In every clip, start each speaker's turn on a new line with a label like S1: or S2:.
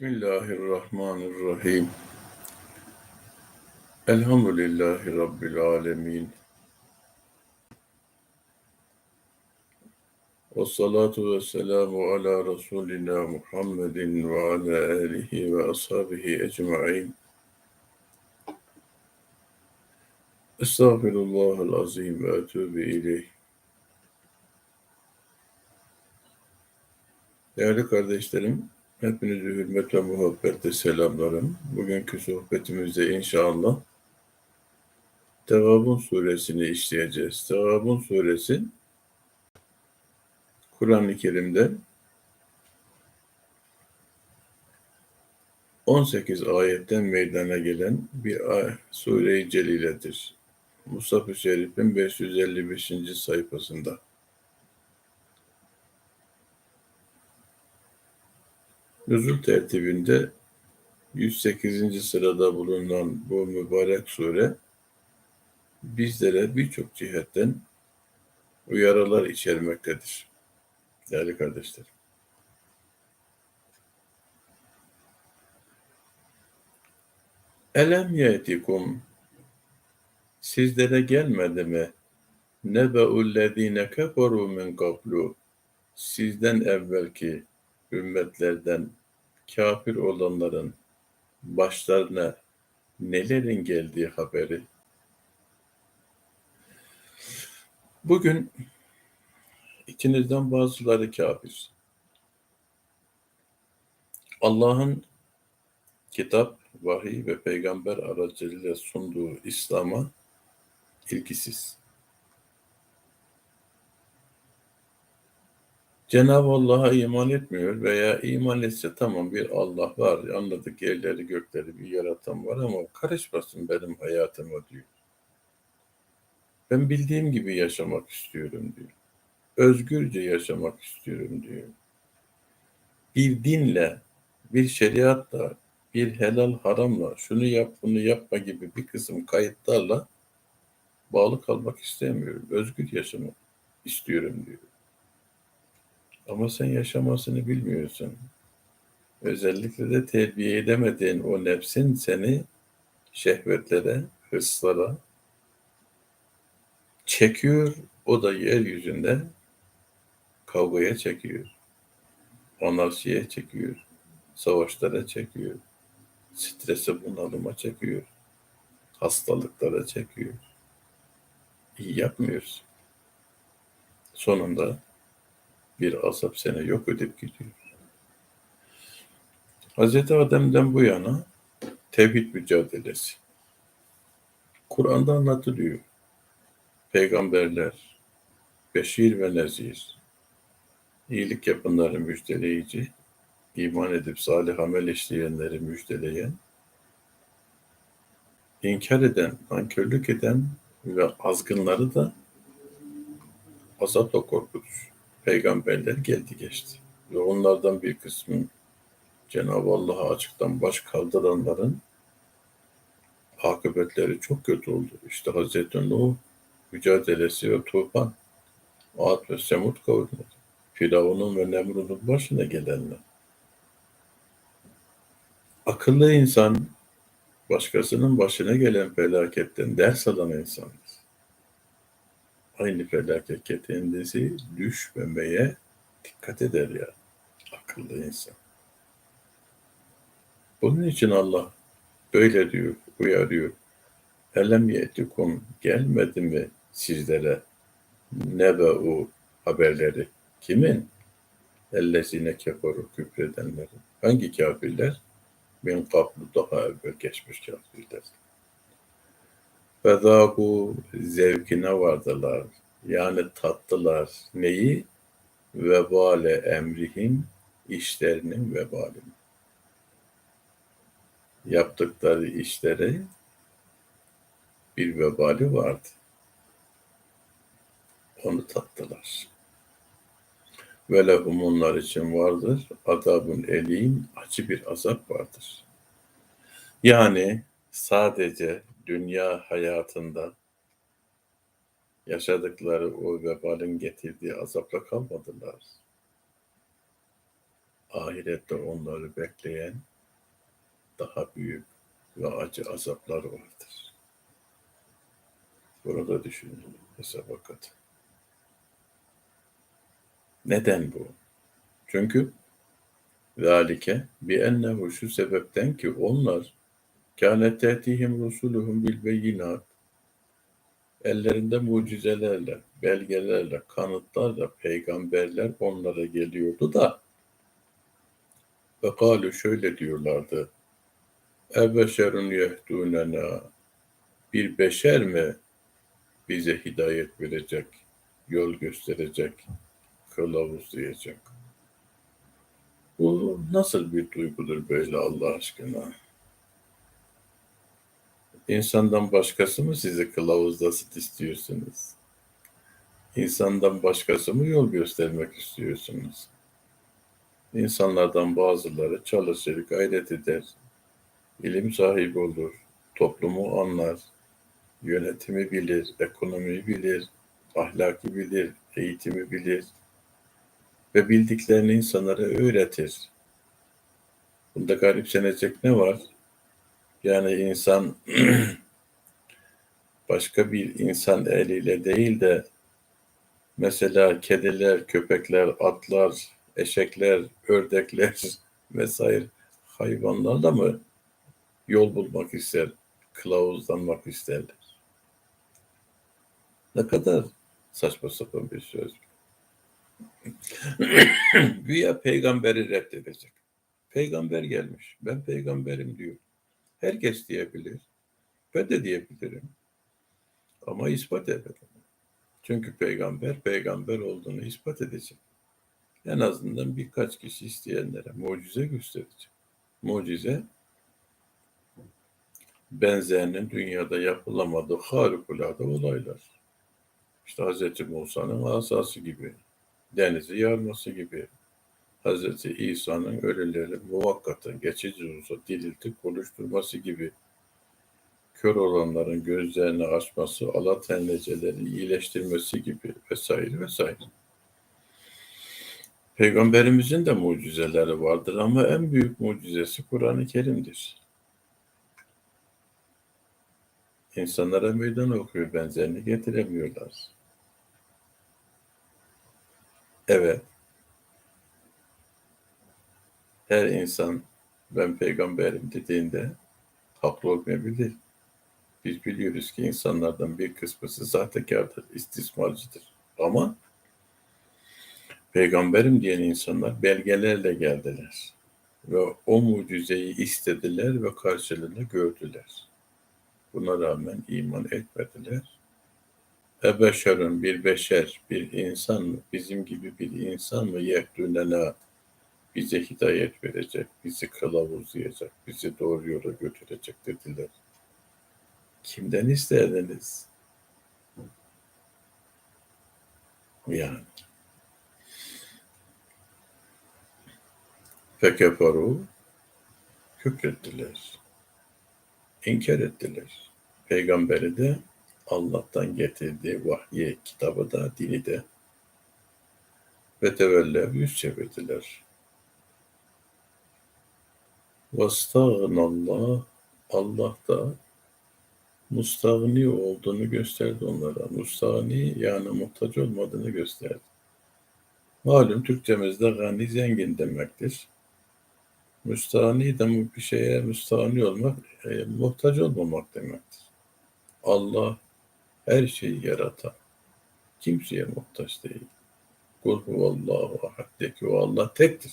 S1: Bismillahirrahmanirrahim. Elhamdülillahi Rabbil alemin. Ve salatu ve selamu ala Resulina Muhammedin ve ala alihi ve ashabihi ecma'in. Estağfirullahal azim ve etûbü ileyh. Değerli kardeşlerim, hepinizi hürmet ve muhabbetle selamlarım. Bugünkü sohbetimizde inşallah Tevabun suresini işleyeceğiz. Tevabun suresi Kur'an-ı Kerim'de 18 ayetten meydana gelen bir sure-i celiledir. Mushaf-ı Şerif'in 555. sayfasında. Nüzul tertibinde 108. sırada bulunan bu mübarek sure bizlere birçok cihetten uyarılar içermektedir. Değerli kardeşlerim. Elem yetikum sizlere gelmedi mi nebe'ullezine keferu min kablu sizden evvelki ümmetlerden kafir olanların başlarına nelerin geldiği haberi. Bugün içinizden bazıları kafir. Allah'ın kitap, vahiy ve peygamber aracılığıyla sunduğu İslam'a ilgisiz. Cenab-ı Allah'a iman etmiyor veya iman etse tamam bir Allah var, anladık yerleri gökleri bir yaratan var ama karışmasın benim hayatıma diyor. Ben bildiğim gibi yaşamak istiyorum diyor. Özgürce yaşamak istiyorum diyor. Bir dinle, bir şeriatla, bir helal haramla, şunu yap bunu yapma gibi bir kısım kayıtlarla bağlı kalmak istemiyorum. Özgür yaşamak istiyorum diyor. Ama sen yaşamasını bilmiyorsun. Özellikle de terbiye edemediğin o nefsin seni şehvetlere, hırslara çekiyor. O da yeryüzünde kavgaya çekiyor. Anarşiye çekiyor. Savaşlara çekiyor. Strese bunalıma çekiyor. Hastalıklara çekiyor. İyi yapmıyorsun. Sonunda bir azap seni yok edip gidiyor. Hz. Adem'den bu yana tevhid mücadelesi. Kur'an'da anlatılıyor. Peygamberler, beşir ve nezir, iyilik yapanları müjdeleyici, iman edip salih amel işleyenleri müjdeleyen, inkar eden, nankörlük eden ve azgınları da azapla korkutur peygamberler geldi geçti. Ve onlardan bir kısmı Cenab-ı Allah'a açıktan baş kaldıranların akıbetleri çok kötü oldu. İşte Hazreti Nuh mücadelesi ve tufan, Ad ve Semud kavimleri, Firavun'un ve Nemrut'un başına gelenler. Akıllı insan başkasının başına gelen felaketten ders alan insandır aynı felaket kendisi düşmemeye dikkat eder ya. Akıllı insan. Bunun için Allah böyle diyor, uyarıyor. Elem yetikum gelmedi mi sizlere nebe'u haberleri? Kimin? Ellezine keferu küfredenlerin. Hangi kafirler? Min kablu daha evvel geçmiş kafirler. Fedaku zevkine vardılar. Yani tattılar. Neyi? Vebale emrihim işlerinin vebalini. Yaptıkları işleri bir vebali vardı. Onu tattılar. Ve lehum onlar için vardır. Adabun elim acı bir azap vardır. Yani sadece dünya hayatında yaşadıkları o vebalin getirdiği azapla kalmadılar. ahirette onları bekleyen daha büyük ve acı azaplar vardır. Burada düşünün, hesaba katın. Neden bu? Çünkü zalike bi ennehu şu sebepten ki onlar kânet tehtihim rusuluhum bil beyinat ellerinde mucizelerle, belgelerle, kanıtlarla peygamberler onlara geliyordu da ve kalu şöyle diyorlardı. Ebeşerun yehdûnena bir beşer mi bize hidayet verecek, yol gösterecek, kılavuzlayacak? Bu nasıl bir duygudur böyle Allah aşkına? İnsandan başkası mı sizi kılavuzlasın istiyorsunuz? İnsandan başkası mı yol göstermek istiyorsunuz? İnsanlardan bazıları çalışır, gayret eder, ilim sahibi olur, toplumu anlar, yönetimi bilir, ekonomiyi bilir, ahlaki bilir, eğitimi bilir ve bildiklerini insanlara öğretir. Bunda garipsenecek ne var? Yani insan başka bir insan eliyle değil de mesela kediler, köpekler, atlar, eşekler, ördekler vesaire hayvanlarla mı yol bulmak ister, kılavuzlanmak isterler? Ne kadar saçma sapan bir söz. Güya peygamberi reddedecek. Peygamber gelmiş. Ben peygamberim diyor. Herkes diyebilir. Ben de diyebilirim. Ama ispat edelim. Çünkü peygamber peygamber olduğunu ispat edecek. En azından birkaç kişi isteyenlere mucize gösterecek. Mucize benzerinin dünyada yapılamadığı harikulade olaylar. İşte Hz. Musa'nın asası gibi, denizi yarması gibi, Hz. İsa'nın ölüleri muvakkata geçici olsa diriltip konuşturması gibi, kör olanların gözlerini açması, ala tenleceleri iyileştirmesi gibi vesaire vesaire. Peygamberimizin de mucizeleri vardır ama en büyük mucizesi Kur'an-ı Kerim'dir. İnsanlara meydan okuyor, benzerini getiremiyorlar. Evet, her insan ben peygamberim dediğinde haklı olmayabilir. Biz biliyoruz ki insanlardan bir kısmısı sahtekardır, istismarcıdır. Ama peygamberim diyen insanlar belgelerle geldiler. Ve o mucizeyi istediler ve karşılığını gördüler. Buna rağmen iman etmediler. Ebeşerun bir beşer, bir insan mı, bizim gibi bir insan mı yehdünena bize hidayet verecek, bizi kılavuzlayacak, bizi doğru yola götürecek dediler. Kimden isterdiniz? Yani. Fekeferu küfrettiler. İnkar ettiler. Peygamberi de Allah'tan getirdiği vahyi, kitabı da, dini de ve teveller yüz çevirdiler. Vastağnallah Allah da mustağni olduğunu gösterdi onlara. Mustağni yani muhtaç olmadığını gösterdi. Malum Türkçemizde gani zengin demektir. Müstahni de bir şeye müstahni olmak, e, muhtaç olmamak demektir. Allah her şeyi yaratan, kimseye muhtaç değil. Kul huvallahu ahad de ki o Allah tektir.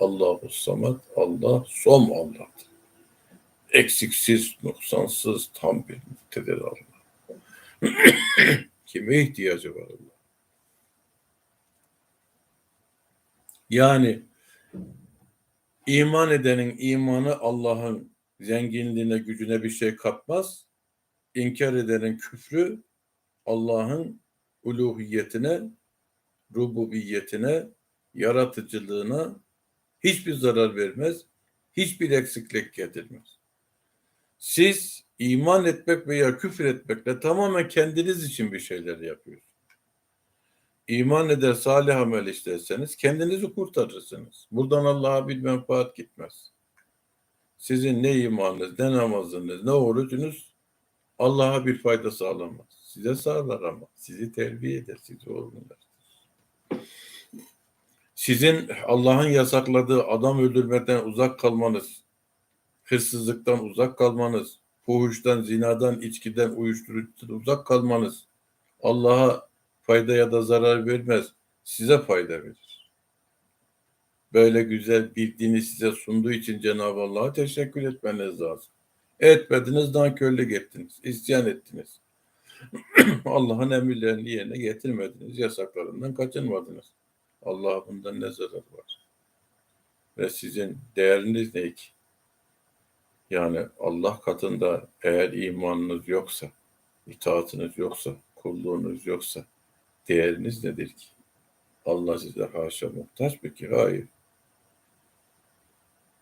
S1: Allahu samad, Allah som Allah'tır. Eksiksiz, noksansız, tam bir muktedir Allah. Kime ihtiyacı var Allah? Yani iman edenin imanı Allah'ın zenginliğine, gücüne bir şey katmaz. İnkar edenin küfrü Allah'ın uluhiyetine, rububiyetine, yaratıcılığına hiçbir zarar vermez, hiçbir eksiklik getirmez. Siz iman etmek veya küfür etmekle tamamen kendiniz için bir şeyler yapıyorsunuz. iman eder salih amel işlerseniz kendinizi kurtarırsınız. Buradan Allah'a bir menfaat gitmez. Sizin ne imanınız, ne namazınız, ne orucunuz Allah'a bir fayda sağlamaz. Size sağlar ama sizi terbiye eder, sizi olgunlaştırır. Sizin Allah'ın yasakladığı adam öldürmeden uzak kalmanız, hırsızlıktan uzak kalmanız, fuhuştan, zinadan, içkiden, uyuşturucudan uzak kalmanız Allah'a fayda ya da zarar vermez. Size fayda verir. Böyle güzel bir dini size sunduğu için Cenab-ı Allah'a teşekkür etmeniz lazım. Etmediniz, nankörlük ettiniz, isyan ettiniz. Allah'ın emirlerini yerine getirmediniz, yasaklarından kaçınmadınız. Allah'a bundan ne zarar var? Ve sizin değeriniz ne ki? Yani Allah katında eğer imanınız yoksa, itaatınız yoksa, kulluğunuz yoksa değeriniz nedir ki? Allah size haşa muhtaç mı ki? Hayır.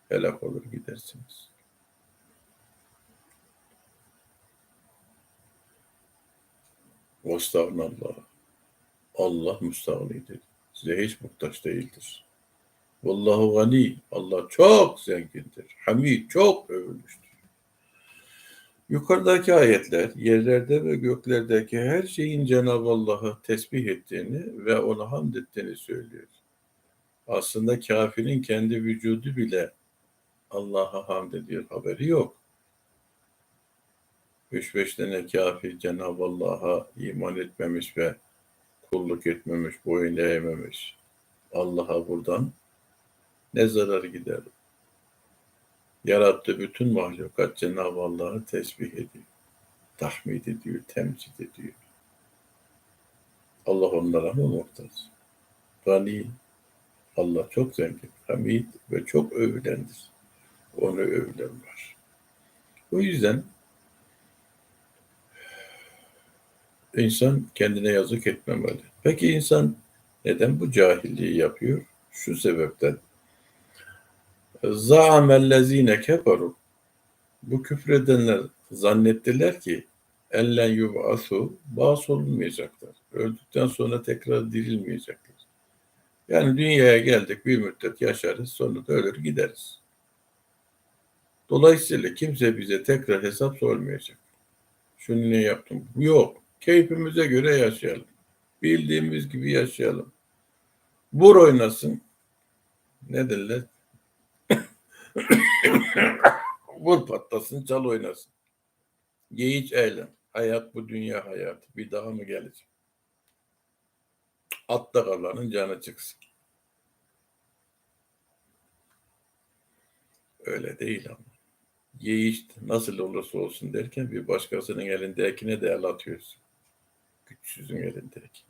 S1: Helak olur gidersiniz. Vestavnallah. Allah müstahnidir. Size hiç muhtaç değildir. Vallahu gani. Allah çok zengindir. Hamid çok övülmüştür. Yukarıdaki ayetler yerlerde ve göklerdeki her şeyin Cenab-ı Allah'ı tesbih ettiğini ve ona hamd ettiğini söylüyor. Aslında kafirin kendi vücudu bile Allah'a hamd ediyor. Haberi yok. Üç beş tane kafir Cenab-ı Allah'a iman etmemiş ve kulluk etmemiş, boyun eğmemiş. Allah'a buradan ne zarar gider? Yarattığı bütün mahlukat Cenab-ı Allah'ı tesbih ediyor. Tahmid ediyor, temcid ediyor. Allah onlara mı muhtaç? Gani, Allah çok zengin, hamid ve çok övülendir. Onu övülen var. O yüzden insan kendine yazık etmemeli. Peki insan neden bu cahilliği yapıyor? Şu sebepten. Zâmellezîne keferu bu küfredenler zannettiler ki ellen yub'asu bas olunmayacaklar. Öldükten sonra tekrar dirilmeyecekler. Yani dünyaya geldik bir müddet yaşarız sonra da ölür gideriz. Dolayısıyla kimse bize tekrar hesap sormayacak. Şunu ne yaptım? Yok. Keyfimize göre yaşayalım. Bildiğimiz gibi yaşayalım. Vur oynasın. Ne derler? Vur patlasın, çal oynasın. Ye iç eğlen. Hayat bu dünya hayatı. Bir daha mı gelecek? Atta kalanın canı çıksın. Öyle değil ama. Ye iç nasıl olursa olsun derken bir başkasının elindekine de el atıyorsun. Güçsüzün elindeki.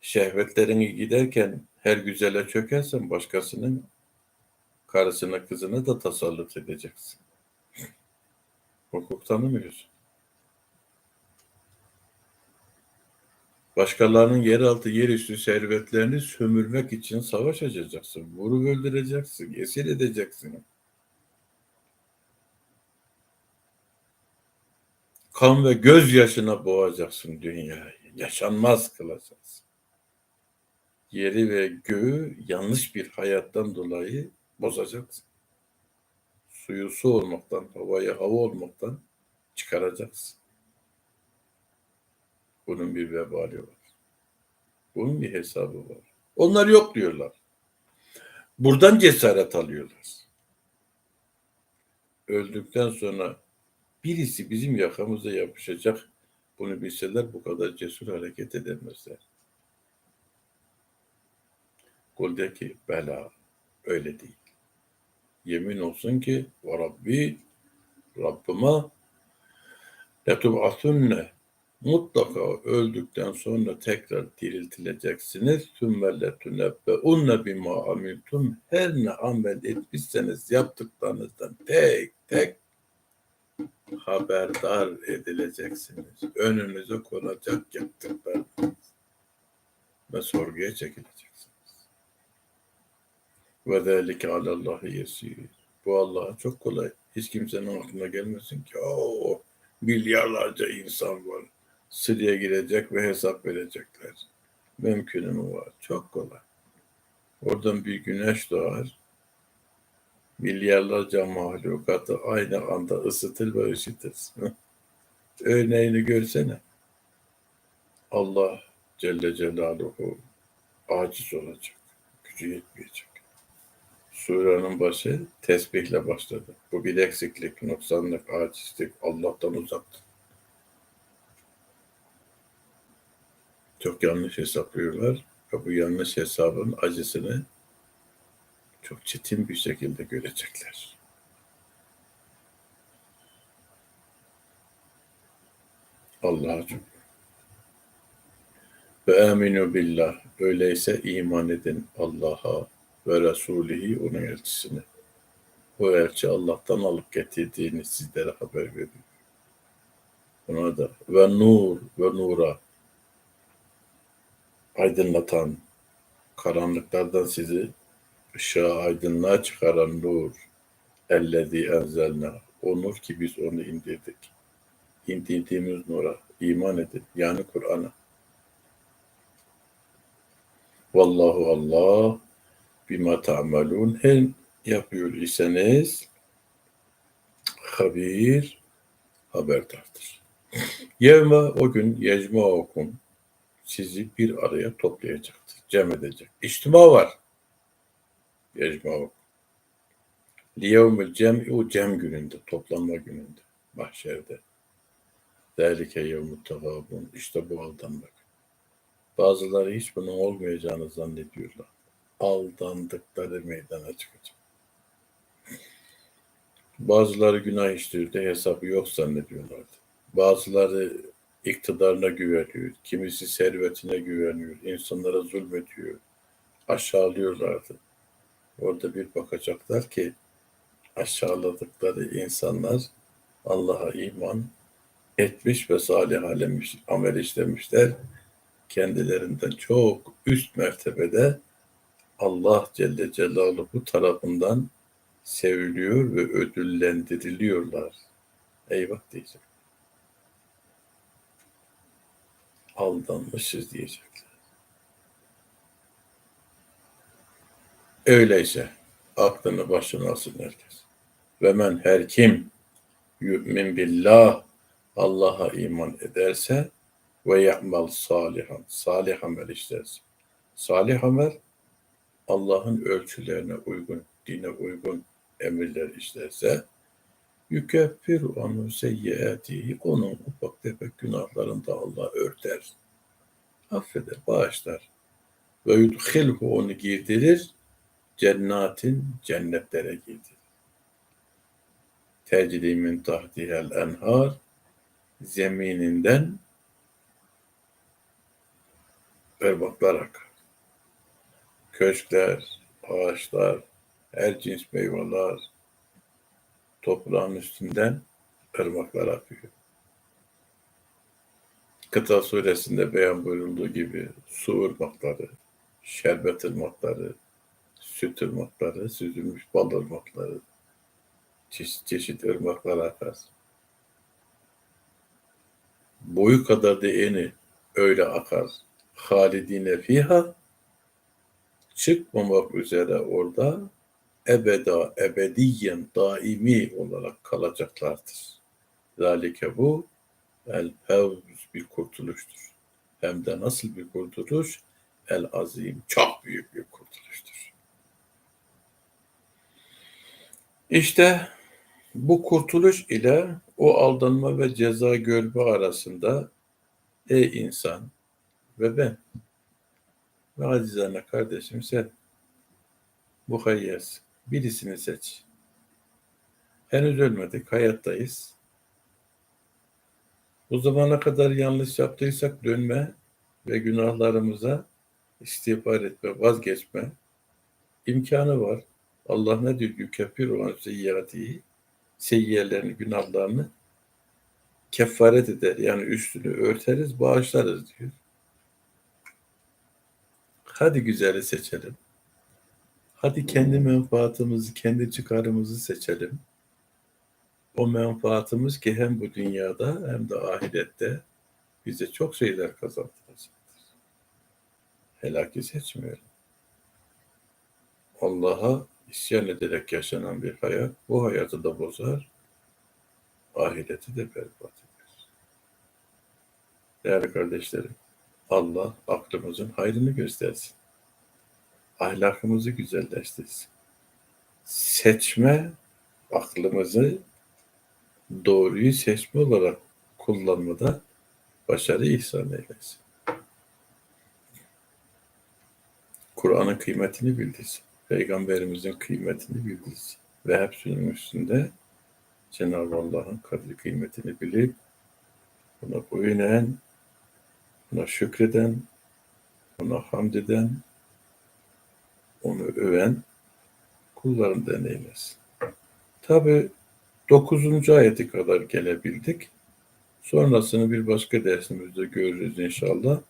S1: Şehvetlerini giderken her güzele çökersen başkasının karısına kızına da tasallut edeceksin. Hukuk tanımıyorsun. Başkalarının yeraltı, yerüstü servetlerini sömürmek için savaş açacaksın. Vurup öldüreceksin, esir edeceksin. Kan ve gözyaşına boğacaksın dünyayı. Yaşanmaz kılacaksın. Yeri ve göğü yanlış bir hayattan dolayı bozacaksın. Suyu su olmaktan, havayı hava olmaktan çıkaracaksın. Bunun bir vebali var. Bunun bir hesabı var. Onlar yok diyorlar. Buradan cesaret alıyorlar. Öldükten sonra birisi bizim yakamıza yapışacak. Bunu bilseler bu kadar cesur hareket edemezler. Kul de ki bela öyle değil. Yemin olsun ki ve Rabbi Rabbime letub'atunne mutlaka öldükten sonra tekrar diriltileceksiniz. Sümme unne bima amiltum her ne amel etmişseniz yaptıklarınızdan tek tek haberdar edileceksiniz. Önünüze konacak yaptıklarınız ve sorguya çekileceksiniz. Ve zâlike alallâhi yesîr. Bu Allah'a çok kolay. Hiç kimsenin aklına gelmesin ki o milyarlarca insan var. Sıraya girecek ve hesap verecekler. Mümkünü mü var? Çok kolay. Oradan bir güneş doğar. Milyarlarca mahlukatı aynı anda ısıtır ve ışıtır. Örneğini görsene. Allah Celle Celaluhu aciz olacak. Gücü yetmeyecek. Surenin başı tesbihle başladı. Bu bir eksiklik, noksanlık, acizlik Allah'tan uzaktır. Çok yanlış hesaplıyorlar ve bu yanlış hesabın acısını çok çetin bir şekilde görecekler. Allah'a çok. Ve aminu billah. Öyleyse iman edin Allah'a ve Resulihi onun elçisine. O elçi Allah'tan alıp getirdiğini sizlere haber veriyor. Buna da ve nur ve nura aydınlatan, karanlıklardan sizi ışığa aydınlığa çıkaran nur, ellezî enzelna, o nur ki biz onu indirdik. İndirdiğimiz nura iman edin, yani Kur'an'a. Vallahu Allah bima ta'malun her yapıyor iseniz habir haberdardır. Yevme o gün yecmaukum sizi bir araya toplayacaktır. Cem edecek. İçtima var. Yecmaukum. Liyevmül cem'i o cem gününde, toplanma gününde, mahşerde. Zalike yevmut tegabun. İşte bu aldanmak. Bazıları hiç bunun olmayacağını zannediyorlar. Aldandıkları meydana çıkacak. Bazıları günah işliyor hesabı yok zannediyorlardı. Bazıları iktidarına güveniyor. Kimisi servetine güveniyor. insanlara zulmediyor. Aşağılıyorlardı. Orada bir bakacaklar ki aşağıladıkları insanlar Allah'a iman etmiş ve salih alemiş, amel işlemişler. Kendilerinden çok üst mertebede Allah Celle Celaluhu tarafından seviliyor ve ödüllendiriliyorlar. Eyvah diyecek. Aldanmışız diyecekler. Öyleyse aklını başına alsın herkes. Ve men her kim yu'min billah Allah'a iman ederse ve ya'mal salihan salih amel işlerse. Salih amel Allah'ın ölçülerine uygun, dine uygun emirler işlerse yükeffiru anu seyyiatihi onun ufak tefek günahlarını da Allah örter. Affeder, bağışlar. Ve yudhilhu onu girdirir cennetin cennetlere girdirir. Tecri min tahtihel enhar zemininden ırmaklar akar. Köşkler, ağaçlar, her cins meyveler toprağın üstünden ırmaklar akıyor. Kıta suresinde beyan buyurulduğu gibi su ırmakları, şerbet ırmakları, süt ırmakları, süzülmüş bal ırmakları, çeşit çeşit ırmaklar akar. Boyu kadar da eni öyle akar. Halidine fiha çıkmamak üzere orada ebeda, ebediyen, daimi olarak kalacaklardır. Zalike bu el fevz bir kurtuluştur. Hem de nasıl bir kurtuluş? El azim, çok büyük bir kurtuluştur. İşte bu kurtuluş ile o aldanma ve ceza görme arasında ey insan ve ben ve acizane kardeşim sen muhayyez birisini seç. Henüz ölmedik, hayattayız. Bu zamana kadar yanlış yaptıysak dönme ve günahlarımıza istiğfar etme, vazgeçme imkanı var. Allah ne diyor? Yükeffir olan seyyatihi seyyiyelerini, günahlarını kefaret eder. Yani üstünü örteriz, bağışlarız diyor. Hadi güzeli seçelim. Hadi kendi menfaatımızı, kendi çıkarımızı seçelim. O menfaatımız ki hem bu dünyada hem de ahirette bize çok şeyler kazandıracaktır. Helaki seçmeyelim. Allah'a isyan ederek yaşanan bir hayat bu hayatı da bozar, ahireti de berbat eder. Değerli kardeşlerim, Allah aklımızın hayrını göstersin. Ahlakımızı güzelleştirsin. Seçme aklımızı doğruyu seçme olarak kullanmada başarı ihsan eylesin. Kur'an'ın kıymetini bildirsin. Peygamberimizin kıymetini bildirsin. Ve hepsinin üstünde Cenab-ı Allah'ın kadri kıymetini bilip buna boyun eğen, buna şükreden, ona hamd eden, onu öven kullarından eylesin. Tabi 9. ayeti kadar gelebildik. Sonrasını bir başka dersimizde görürüz inşallah.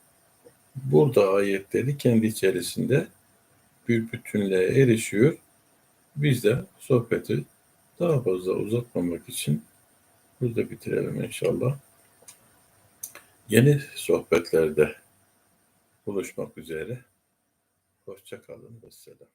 S1: Burada ayetleri kendi içerisinde bir bütünlüğe erişiyor. Biz de sohbeti daha fazla uzatmamak için burada bitirelim inşallah. Yeni sohbetlerde buluşmak üzere. Hoşça kalın. Vesselam.